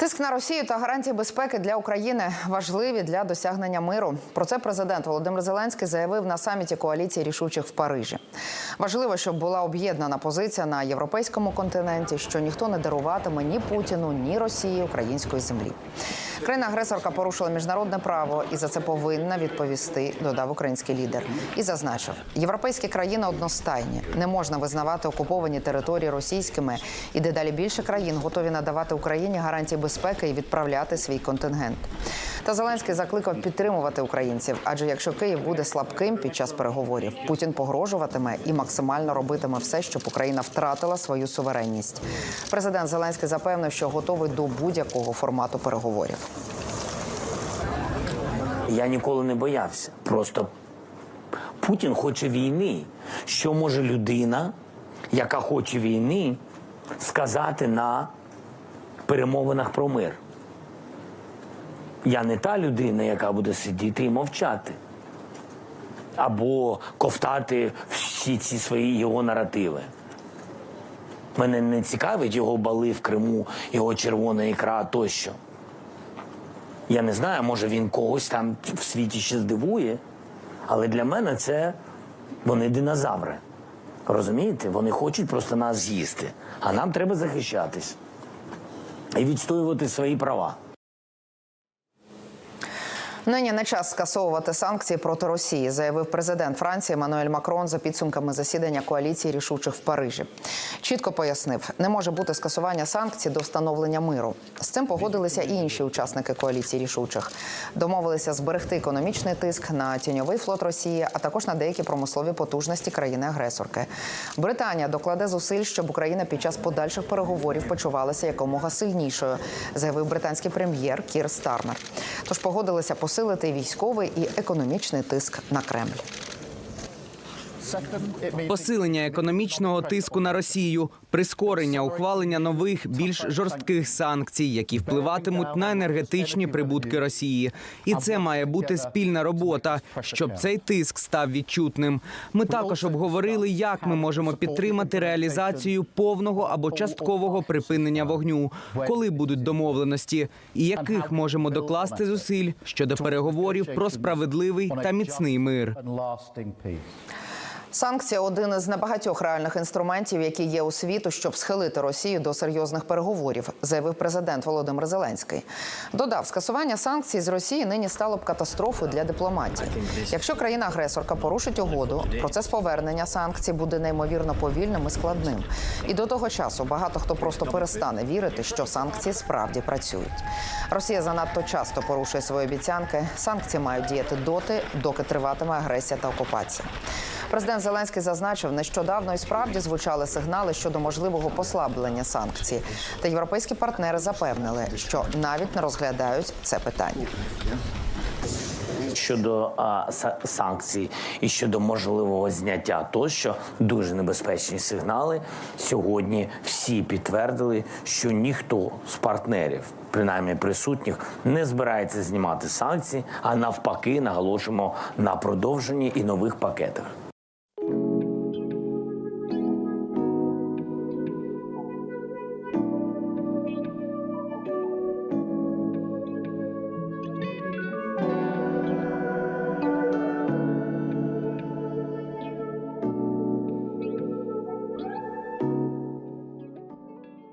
Тиск на Росію та гарантії безпеки для України важливі для досягнення миру. Про це президент Володимир Зеленський заявив на саміті коаліції рішучих в Парижі. Важливо, щоб була об'єднана позиція на європейському континенті, що ніхто не даруватиме ні Путіну, ні Росії української землі. Країна-агресорка порушила міжнародне право і за це повинна відповісти, додав український лідер. І зазначив, європейські країни одностайні. Не можна визнавати окуповані території російськими, і дедалі більше країн готові надавати Україні гарантії безпеки і відправляти свій контингент. Та Зеленський закликав підтримувати українців, адже якщо Київ буде слабким під час переговорів, Путін погрожуватиме і максимально робитиме все, щоб Україна втратила свою суверенність. Президент Зеленський запевнив, що готовий до будь-якого формату переговорів. Я ніколи не боявся. Просто Путін хоче війни. Що може людина, яка хоче війни, сказати на перемовинах про мир? Я не та людина, яка буде сидіти і мовчати. Або ковтати всі ці свої його наративи. Мене не цікавить його бали в Криму, його червона ікра тощо. Я не знаю, може він когось там в світі ще здивує, але для мене це вони динозаври. Розумієте? Вони хочуть просто нас з'їсти, а нам треба захищатись і відстоювати свої права. Нині не час скасовувати санкції проти Росії, заявив президент Франції Еммануель Макрон за підсумками засідання коаліції рішучих в Парижі. Чітко пояснив, не може бути скасування санкцій до встановлення миру. З цим погодилися і інші учасники коаліції рішучих. Домовилися зберегти економічний тиск на тіньовий флот Росії, а також на деякі промислові потужності країни-агресорки. Британія докладе зусиль, щоб Україна під час подальших переговорів почувалася якомога сильнішою, заявив британський прем'єр Кір Стармер. Тож погодилися посилити військовий і економічний тиск на Кремль. Посилення економічного тиску на Росію, прискорення ухвалення нових більш жорстких санкцій, які впливатимуть на енергетичні прибутки Росії, і це має бути спільна робота, щоб цей тиск став відчутним. Ми також обговорили, як ми можемо підтримати реалізацію повного або часткового припинення вогню, коли будуть домовленості, і яких можемо докласти зусиль щодо переговорів про справедливий та міцний мир. Санкція один із небагатьох реальних інструментів, які є у світу, щоб схилити Росію до серйозних переговорів, заявив президент Володимир Зеленський. Додав, скасування санкцій з Росії нині стало б катастрофою для дипломатії. Якщо країна-агресорка порушить угоду, процес повернення санкцій буде неймовірно повільним і складним. І до того часу багато хто просто перестане вірити, що санкції справді працюють. Росія занадто часто порушує свої обіцянки. Санкції мають діяти доти, доки триватиме агресія та окупація. Президент Зеленський зазначив, нещодавно і справді звучали сигнали щодо можливого послаблення санкцій. Та європейські партнери запевнили, що навіть не розглядають це питання. щодо а, са- санкцій і щодо можливого зняття тощо дуже небезпечні сигнали. Сьогодні всі підтвердили, що ніхто з партнерів, принаймні присутніх, не збирається знімати санкції, а навпаки, наголошуємо на продовженні і нових пакетах.